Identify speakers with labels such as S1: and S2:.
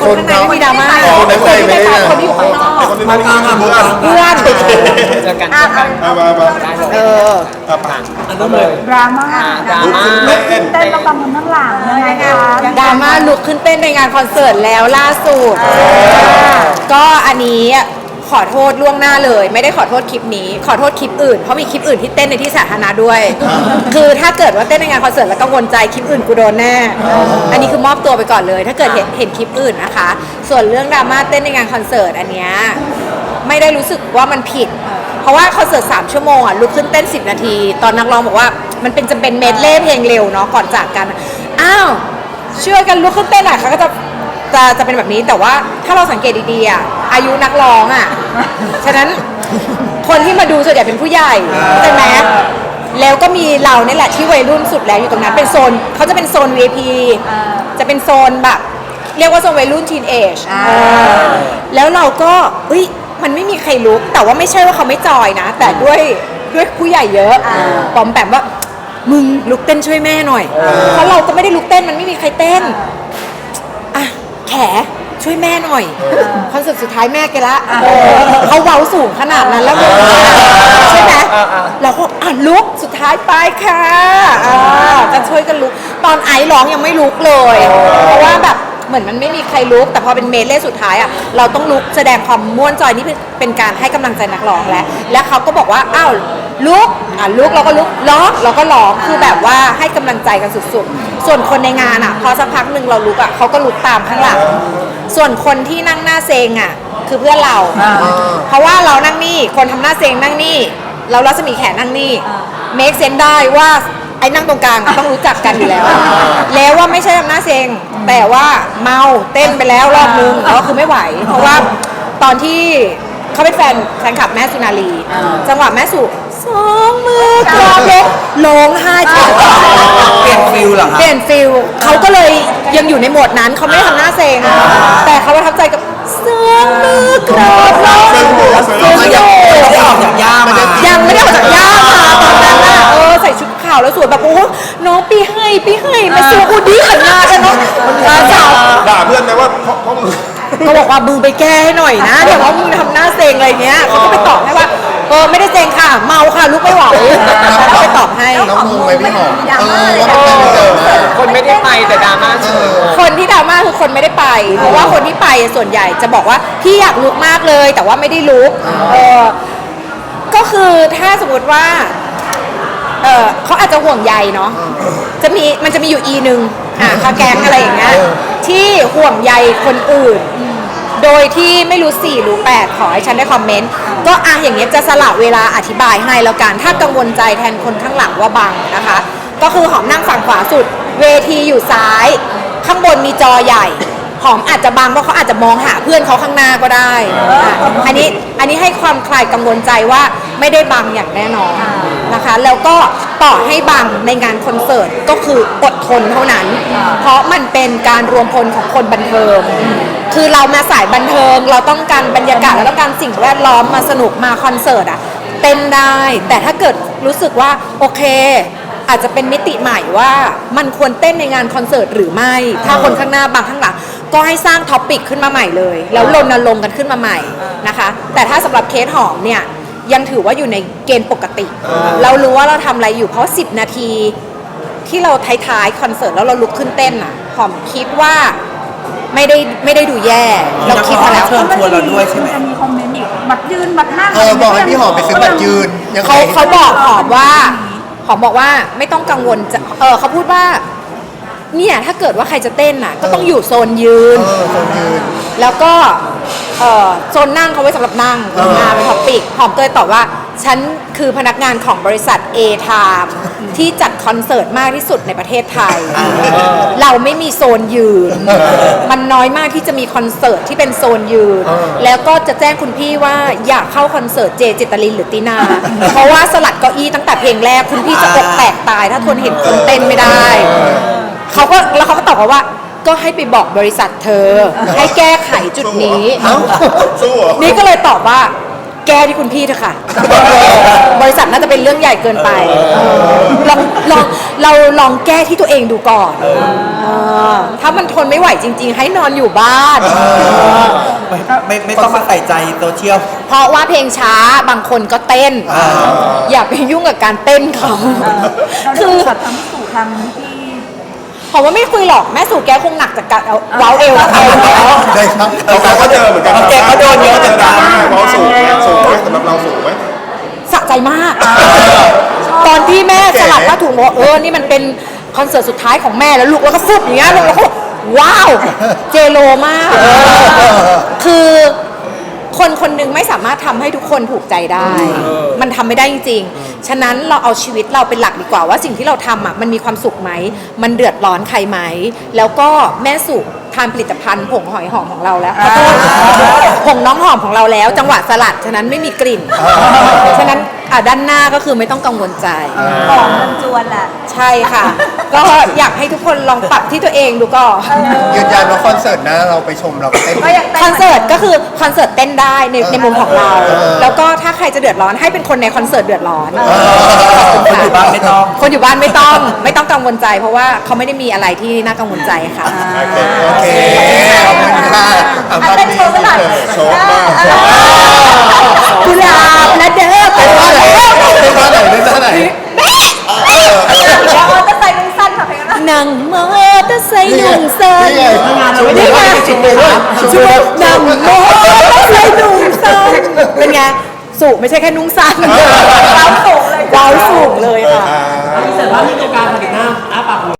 S1: คนข้างในไม่มีดราม่า
S2: อ๋อ
S1: คน
S2: ในข้างใน
S1: ที่
S2: ไม่
S1: ไป
S2: ได้
S1: ฟังคนที่อยู่ข้างนอก
S2: ไอ้คนที่ไม่ได้ยินเพื่อน
S1: เพื่อน
S2: โอเค
S3: เจอกันเจอกัน
S2: เอามามา
S1: เออ
S2: เอาไป
S3: อันนั้นเลย
S4: ดราม่า
S3: ดราม่า
S2: เต้น
S4: เต้นระบำกันข้างหลังยังไงคะ
S1: ดราม่าลุกขึ้นเต้นในงานคอนเสิร์ตแล้วล่าสุดก็อันนี้ ขอโทษล่วงหน้าเลย ไม่ได้ขอโทษคลิปนี้ ขอโทษคลิปอื่นเพราะมีคลิปอื่นที่เต้นในที่สาธารณะด้วย คือถ้าเกิดว่าเต้นในงานคอนเสิร์ตแล้วกังวลใจคลิปอื่นกูโดนแน่อันนี้คือมอบตัวไปก่อนเลย ถ้าเกิดเห็นเห็นคลิปอื่นนะคะ ส่วนเรื่องดราม่าเต้นในงานคอนเสิร์ตอันเนี้ยไม่ได้รู้สึกว่ามันผิด เพราะว่าคอนเสิร์ต3ชั่วโมงอะลุกขึ้นเต้น 10 นาที ตอนนักร้องบอกว่ามันเป็นจะเป็นเมดเล่เพลงเร็วเนาะก่อนจากกันอ้าวช่วยกันลุกขึ้นเต้นอะเขาก็จะจะจะเป็นแบบนี้แต่ว่าถ้าเราสังเกตดีๆอะ อายุนักร้องอะ ฉะนั้นคนที่มาดูส่วนใหญ่เป็นผู้ใหญ่ใช่ไหมแล้วก็มีเราเนี่ยแหละที่วัยรุ่นสุดแล้วอยู่ตรงนั้นเป็นโซนเขาจะเป็นโซน VIP จะเป็นโซนแบบ เรียกว่าโซนวัยรุ่นทีนเอจแล้วเราก็เอ้ยมันไม่มีใครลุก แต่ว่าไม่ใช่ว่าเขาไม่จอยนะ แต่ด้วยด้วยผู้ใหญ่เยอะปอมแปมว่ามึงลุกเต้นช่วยแม่หน่อย เพราะเราก็ไม่ได้ลุกเต้นมันไม่มีใครเต้น อะแข ช่วยแม่หน่อยคอนเสิร์ตสุดท้ายแม่แกละเออเขาเว้าสูงขนาดนั้นแล้วมึงใช่ไหมเราก็อะลุกสุดท้ายไปค่ะอ่าจะช่วยกันลุกตอนไอซ์ร้องยังไม่ลุกเลยเพราะว่าแบบเหมือนมันไม่มีใครลุก แต่พอเป็นเมดเล่สุดท้ายอะเราต้องลุกแสดงความม่วนจอยนี่เป็นเป็นการให้กำลังใจนักร้องแล้ว แล้วเขาก็บอกว่าอ้าวลุกอะลุกเราก็ลุกร้องเราก็ร้องคือแบบว่าให้กำลังใจกันสุดๆ ส่วนคนในงานอะพอสักพักหนึ่งเราลุกอะเขาก็ลุกตามข้างหลัง ส่วนคนที่นั่งหน้าเซงอะ คือเพื่อนเรา เพราะว่าเรานั่งนี่คนทำหน้าเซงนั่งนี่ เรารัศมีแขนนั่งนี่เมคเซนได้ว่าไอ้นั่งตรงกลางอะต้องรู้จักกันอยู่แล้ว แล้วว่าไม่ใช่ทำหน้าเซงแต่ว่าเมาเต้นไปแล้วรอบนึงแล้วคือไม่ไหว เพราะว่าตอนที่เขาเป็นแฟนแฟนคลับแม่สุนารี จังหวะแม่สุสองมือกรอบลงร้องไห้จน
S3: เปลี่ยนฟิลเหรอ
S1: เปลี่ยนฟิลเขาก็เลย ยังอยู่ในโหมดนั้นเขาไม่ได้ทำหน้าเซงแต่เขาประทับใจกับเสื้อมือกรอบร้อง
S2: ซึ่งหัวซึ่ง
S1: ซึ่ง
S3: ไม่
S1: โย
S3: ได้ออกจากย่ามา
S1: ยังไม่ได้ออกจากย่ามาตอนนั้นน่ะเออใส่ชุดขาวแล้วสวยแบบโอ้น้องปีให้ปีให้มาเสื้ออูดี้ขันหน้ากันเนาะเออสาว
S2: ด่าเพื่อนไหมว่าเพราะเพราะมึง
S1: ก็บอกว่ามึงไปแก้ให้หน่อยนะเดี๋ยวว่ามึงทำหน้าเซงอะไรเนี้ยเขาก็ไปตอบให้ว่าเออไม่ได้เซงค่ะ เมาค่ะลุกไม่ไหวแล้วไปตอบให้
S2: น้องมึงไหมพี่หอมเออว่าเป็นเต้นเจอมา
S3: คนไม่ได้ไปแต่ดราม่าเฉย
S1: คนที่ดราม่าคือคนไม่ได้ไป เพราะว่าคนที่ไปส่วนใหญ่จะบอกว่าพี่อยากลุกมากเลย แต่ว่าไม่ได้ลุกเออก็คือถ้าสมมติว่าเออเขาอาจจะห่วงใยเนาะจะมีมันจะมีอยู่อีหนึ่งอะคาแก๊งอะไรอย่างเงี้ยที่ห่วงใยคนอื่น โดยที่ไม่รู้สี่รู้แปดขอให้ฉันได้คอมเมนต์ก็อะอย่างเงี้ยจะสละเวลาอธิบายให้แล้วกันถ้ากังวลใจแทนคนข้างหลังว่าบังนะคะ ก็คือหอมนั่งฝั่งขวาสุด เวทีอยู่ซ้าย ข้างบนมีจอใหญ่หอมอาจจะบังเพราะเขาอาจจะมองหาเพื่อนเขาข้างหน้าก็ได้อะอันนี้อันนี้ให้ความคลายกังวลใจว่าไม่ได้บังอย่างแน่นอนนะคะ แล้วก็ต่อให้บังในงานคอนเสิร์ตก็คืออดทนเท่านั้น เพราะมันเป็นการรวมพลของคนบันเทิง คือเรามาสายบันเทิง เราต้องการบรรยากาศเราต้องการสิ่งแวดล้อมมาสนุกมาคอนเสิร์ตอะเต้นได้ แต่ถ้าเกิดรู้สึกว่าโอเค อาจจะเป็นมิติใหม่ว่ามันควรเต้นในงานคอนเสิร์ตหรือไม่ ถ้าคนข้างหน้าบางข้างหลังก็ให้สร้างท็อปิกขึ้นมาใหม่เลย แล้วรณรงค์กันขึ้นมาใหม่นะคะ แต่ถ้าสำหรับเคสหอมเนี่ยยังถือว่าอยู่ในเกณฑ์ปกติ เรารู้ว่าเราทำอะไรอยู่เพราะ 10 นาทีที่เราท้ายๆคอนเสิร์ตแล้วเราลุกขึ้นเต้นอะหอมคิดว่าไม่ได้ไม่ได้ดูแย่ เราคิดมาแล้ว
S3: เชิญชวนเราด้วยใช่ไหม
S4: จะมีคอมเมนต์อีกบัตรยืนบัตรนั่ง
S2: เออบอกให้พี่หอมไปซื้อบัตรยืนยังไง
S1: เขาเขาบอกหอมว่า หอมบอกว่าไม่ต้องกังวลจะเออเขาพูดว่า เนี่ยถ้าเกิดว่าใครจะเต้นน่ะก็ต้องอยู่โซนยืน
S2: เออคนยืน
S1: แล้วก็เอ่อโซนนั่งเขาไว้สำหรับนั่ง
S2: เออ
S1: มาเป็นท็อปิกหอมก็เลยตอบว่า ฉันคือพนักงานของบริษัท A Time ที่จัดคอนเสิร์ตมากที่สุดในประเทศไทย เราไม่มีโซนยืน มันน้อยมากที่จะมีคอนเสิร์ตที่เป็นโซนยืน แล้วก็จะแจ้งคุณพี่ว่าอยากเข้าคอนเสิร์ตเจเจตลินหรือตีนา เพราะว่าสลัดเก้าอี้ตั้งแต่เพลงแรกคุณพี่จะอกแตกตาย ถ้าทนเห็นคนเต้นไม่ได้ เขาก็แล้วเขาก็ตอบมาว่า ก็ให้ไปบอกบริษัทเธอ ให้แก้ไขจุดนี้
S2: เอ้าสู้เหรอ
S1: นี่ก็เลยตอบว่า แก้ที่คุณพี่เถอะค่ะ บริษัทน่าจะเป็นเรื่องใหญ่เกินไปลองลองเราลองแก้ที่ตัวเองดูก่อนเออถ้ามันทนไม่ไหวจริง ๆ ให้นอนอยู่บ้าน
S3: ไม่ไม่ไม่ต้องมาใส่ใจโซเชียล
S1: เพราะว่าเพลงช้าบางคนก็เต้น
S3: อ่า
S1: อย่าไปยุ่งกับการเต้นเขา
S4: เรา
S1: คือ
S4: แบบทำให้สู่ทำที่
S1: ผมว่าไม่คุยหรอกแม่สู่แกคงหนักจากการเอาเว้าเอวเอาแล้ว
S2: ได้ครับ
S5: เราก็เจอเหมือนกัน
S3: แกก็โดนเยอะเหมือนกัน
S5: เราสูงไหมสูงไหมสำหรับเราสูงไหม
S1: สะใจมาก ตอนที่แม่สลับผ้าถุงบอกว่าเออนี่มันเป็นคอนเสิร์ตสุดท้ายของแม่แล้วลูกแล้วก็ฟึบอย่างเงี้ยลูกแล้วก็บอกว้าว เจโลมาก คือ คนคนหนึงไม่สามารถทำให้ทุกคนถูกใจได้ มันทำไม่ได้จริงๆ ฉะนั้นเราเอาชีวิตเราเป็นหลักดีกว่าว่าสิ่งที่เราทำอะมันมีความสุขไหม มันเดือดร้อนใครไหม แล้วก็แม่สุทานผลิตภัณฑ์ผงหอยหอมของเราแล้วขอโทษผงน้องหอมของเราแล้ว จังหวะสลัดฉะนั้นไม่มีกลิ่น ฉะนั้นอะด้านหน้าก็คือไม่ต้องกังวลใจ
S4: หอมมันจวนแหละ
S1: ใช่ค่ะ ก็อยากให้ทุกคนลองปรับที่ตัวเองดูก่อน
S2: ยืนยันว่าคอนเสิร์ตหนะเราไปชมเราก็เต้น
S4: ก็ยังเต้น
S1: คอนเสิร์ตก็คือคอนเสิร์ตเต้นได้ในในมุมของเรา
S2: เออ
S1: แล้วก็ถ้าใครจะเดือดร้อนให้เป็นคนในคอนเสิร์ตเดือดร้อน
S3: คนอยู่บ้านไม่ต้อง
S1: คนอยู่บ้านไม่ต้องไม่ต้องกังวลใจ เพราะว่าเขาไม่ได้มีอะไรที่น่ากังวลใจค่ะ
S2: โอเคขอบคุณค่ะ
S1: หนุ่งเซิน
S2: นี่ไง
S1: นี่ไง
S2: ชุบเลยด้วยชุบ
S1: ชุ
S2: เลย
S1: ดนั่งมอเตอร์ไซค์หนุ่งเซินเป็นไงสูไม่ใช่แค่นุ่งสั้น
S4: เราสูงเลย
S1: เราสูงเลยค่ะ
S3: เสร็จแล้วมีโอกาสผลิต